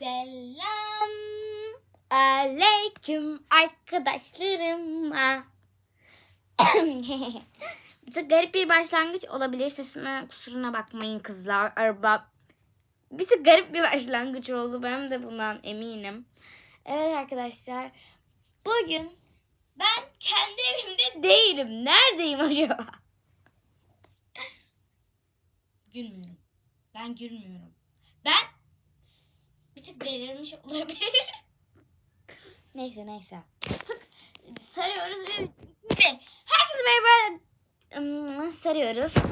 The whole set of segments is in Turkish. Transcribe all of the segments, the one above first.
Selam aleyküm arkadaşlarıma. Da garip bir başlangıç olabilir. Sesime kusuruna bakmayın kızlar. Araba. Bir tık garip bir başlangıç oldu. Ben de bundan eminim. Evet arkadaşlar. Bugün ben kendi evimde değilim. Neredeyim acaba? Gülmüyorum. Ben gülmüyorum. Ben tık delirmiş olabilir. neyse neyse. Tık sarıyoruz. Üç, iki, bir. Herkese merhaba. Hmm, Sarıyoruz. 3, 2,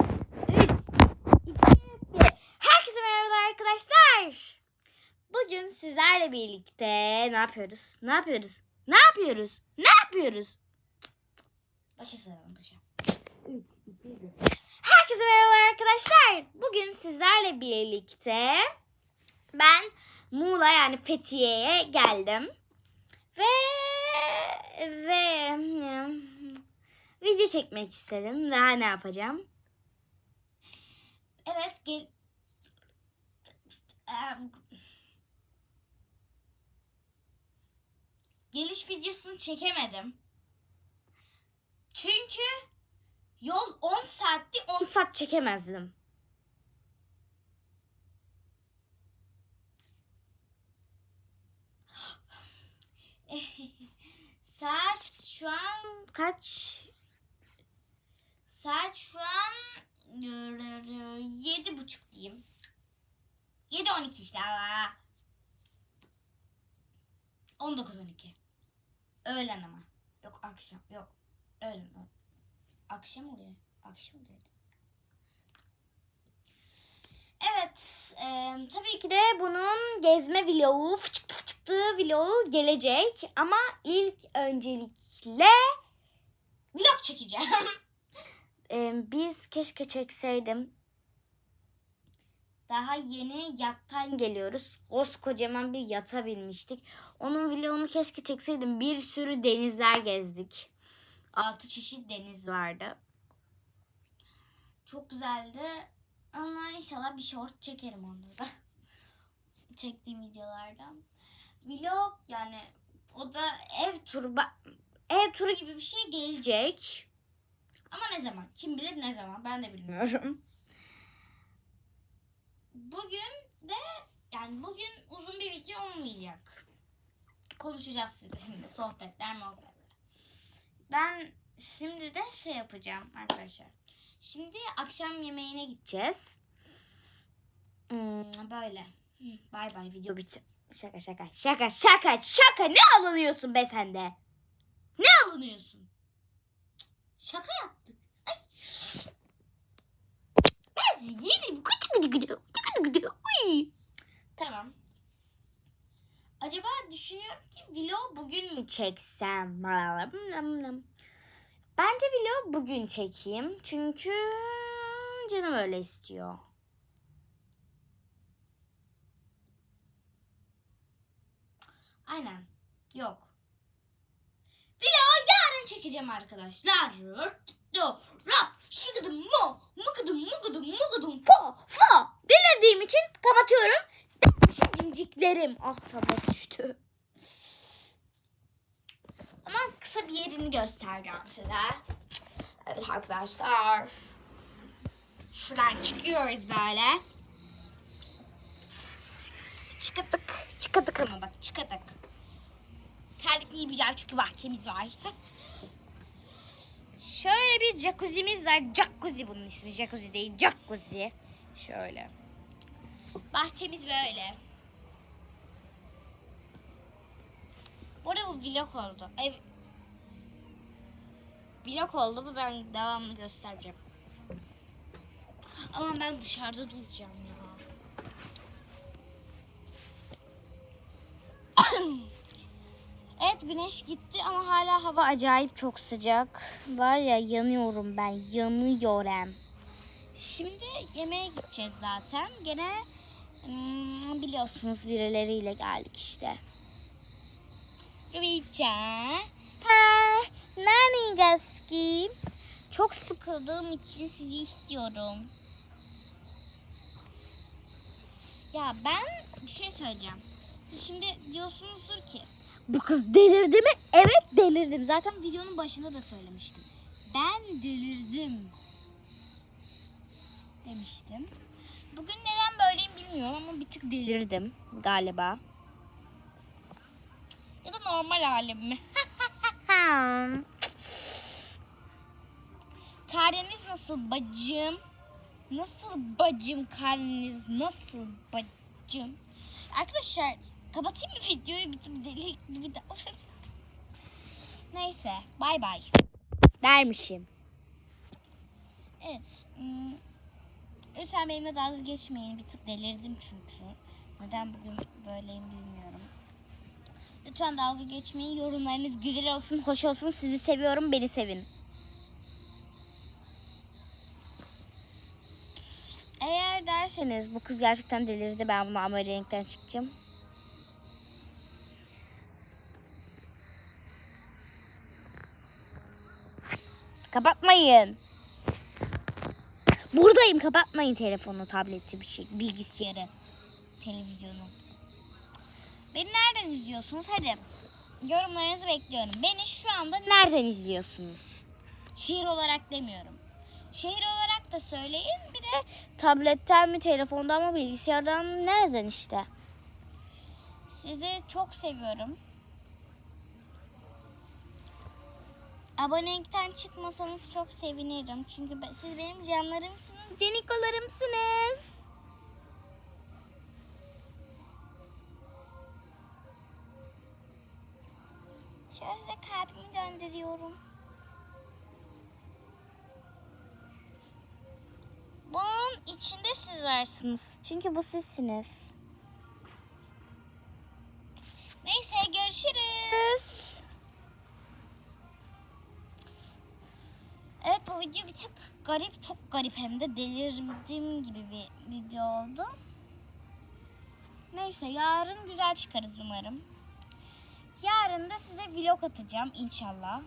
1. Herkese merhaba arkadaşlar. Bugün sizlerle birlikte ne yapıyoruz? Ne yapıyoruz? Ne yapıyoruz? Ne yapıyoruz? Başa saralım başa. 3, 2, 1. Herkese merhaba arkadaşlar. Bugün sizlerle birlikte ben Muğla yani Fethiye'ye geldim. Ve ve video çekmek istedim. Daha ne yapacağım? Evet gel Geliş videosunu çekemedim. Çünkü Yol 10 saatti 10 saat çekemezdim. Saat şu an kaç? Saat şu an yedi buçuk diyeyim. Yedi on iki işte. Aa. 19-12. Öğlen ama. Yok akşam. Yok. Öğlen. Akşam oluyor. Akşam oluyor. Evet. e, tabii ki de bunun gezme vlogu, fıçıktı vlogu gelecek. Ama ilk öncelikle vlog çekeceğim. E, biz keşke çekseydim. Daha yeni yattan geliyoruz. Koskocaman bir yata binmiştik. Onun vlogunu keşke çekseydim. Bir sürü denizler gezdik. Altı çeşit deniz vardı. Çok güzeldi. Ama inşallah bir short çekerim onları da. Çektiğim videolardan. Vlog yani o da ev turu ev turu gibi bir şey gelecek. Ama ne zaman? Kim bilir ne zaman? Ben de bilmiyorum. Bugün de yani bugün uzun bir video olmayacak. Konuşacağız sizinle sohbetler muhabbetler. Ben şimdi de şey yapacağım arkadaşlar. Şimdi akşam yemeğine gideceğiz. Hmm, böyle. Bay bay video bitti. Şaka şaka şaka şaka şaka ne alınıyorsun be sende? Ne alınıyorsun? Şaka yaptık. Ay. Ben yerim. Tamam. Acaba düşünüyorum ki vlog bugün mü çeksem? Bence vlog bugün çekeyim. Çünkü canım öyle istiyor. Aynen. Yok. Vlog yarın çekeceğim arkadaşlar. Do, rap, şıkıdım mo, mıkıdım mıkıdım mıkıdım fa fa. Delirdiğim için kapatıyorum. Cimciklerim. Ah tablet düştü. Ama kısa bir yerini göstereceğim size. Evet arkadaşlar. Şuradan çıkıyoruz böyle. Çıkıdık. Çıkıdık ama bak çıkıdık. Terlik giymeyeceğim çünkü bahçemiz var. Şöyle bir jacuzzi'miz var. Jacuzzi bunun ismi. Jacuzzi değil. Jacuzzi. Şöyle. Bahçemiz böyle. Bu arada bu vlog oldu. Ev... Vlog oldu bu ben devamlı göstereceğim. Ama ben dışarıda duracağım ya. evet güneş gitti ama hala hava acayip çok sıcak. Var ya yanıyorum ben yanıyorum. Şimdi yemeğe gideceğiz zaten. Gene hmm, biliyorsunuz birileriyle geldik işte. Rica. Ha, nani gaski? Çok sıkıldığım için sizi istiyorum. Ya ben bir şey söyleyeceğim. Şimdi diyorsunuzdur ki bu kız delirdi mi? Evet delirdim. Zaten videonun başında da söylemiştim. Ben delirdim demiştim. Bugün neden böyleyim bilmiyorum ama bir tık delirdim galiba. Ya da normal halim mi? Karneniz nasıl bacım? Nasıl bacım karneniz? Nasıl bacım? Arkadaşlar kapatayım mı videoyu? Bir tık deli gibi davranıyorum. Neyse bay bay. Dermişim. Evet. Lütfen benimle dalga geçmeyin. Bir tık delirdim çünkü. Neden bugün böyleyim bilmiyorum. Lütfen dalga geçmeyin. Yorumlarınız güzel olsun, hoş olsun. Sizi seviyorum, beni sevin. Eğer derseniz bu kız gerçekten delirdi ben bunu ameliyatten çıkacağım. Kapatmayın. Buradayım kapatmayın telefonu, tableti, bir şey, bilgisayarı, televizyonu. Beni nereden izliyorsunuz? Hadi yorumlarınızı bekliyorum. Beni şu anda nereden izliyorsunuz? Şehir olarak demiyorum. Şehir olarak da söyleyin. Bir de tabletten mi, telefondan mı, bilgisayardan mı, nereden işte. Sizi çok seviyorum. Abonelikten çıkmasanız çok sevinirim. Çünkü siz benim canlarımsınız, canikolarımsınız. Şöyle kalbimi gönderiyorum. Bunun içinde siz varsınız. Çünkü bu sizsiniz. Neyse görüşürüz. Bu video bir tık garip, çok garip hem de delirdim gibi bir video oldu. Neyse yarın güzel çıkarız umarım. Yarın da size vlog atacağım inşallah.